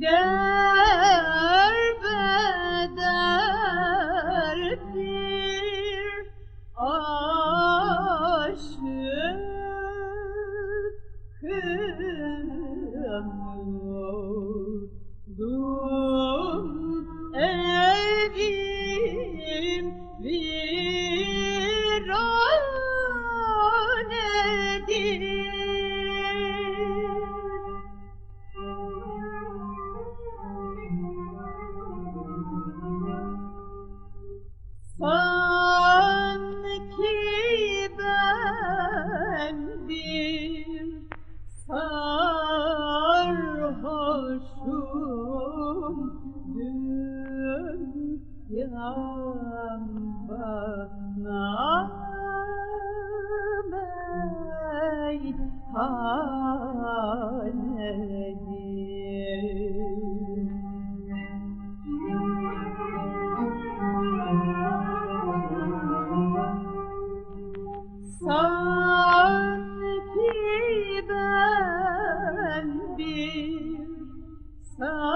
Derbeder bir Sanki ben bir sarhoşum bana meyhanedir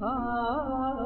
hane